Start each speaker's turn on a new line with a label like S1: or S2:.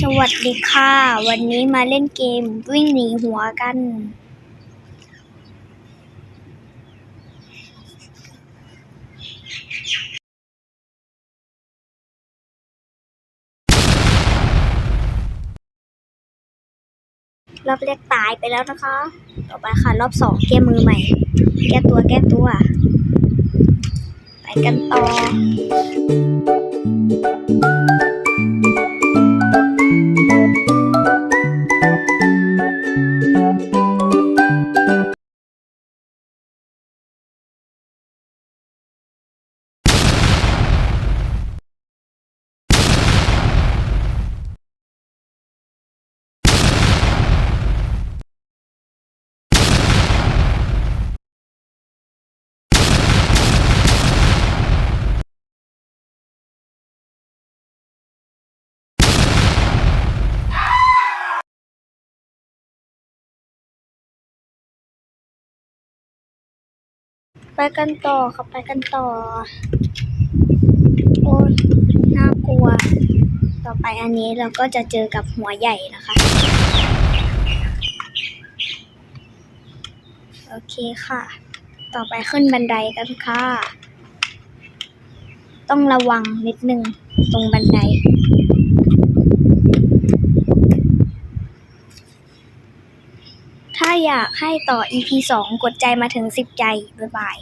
S1: สวัสดีค่ะ วันนี้มาเล่นเกมวิ่งหนีหัวกัน รอบแรกตายไปแล้วนะคะ ต่อไปค่ะ รอบสองเกมมือใหม่ แก้ตัวแก้ตัว ไปกันต่อ ไปกันต่อครับไปกันต่อ โอ้ยน่ากลัว ต่อไปอันนี้เราก็จะเจอกับหัวใหญ่นะคะ โอเคค่ะ ต่อไปขึ้นบันไดกันค่ะ ต้องระวังนิดนึงตรงบันได ถ้าอยากให้ต่อ EP 2 กดใจมาถึง 10 ใจ บ๊ายบาย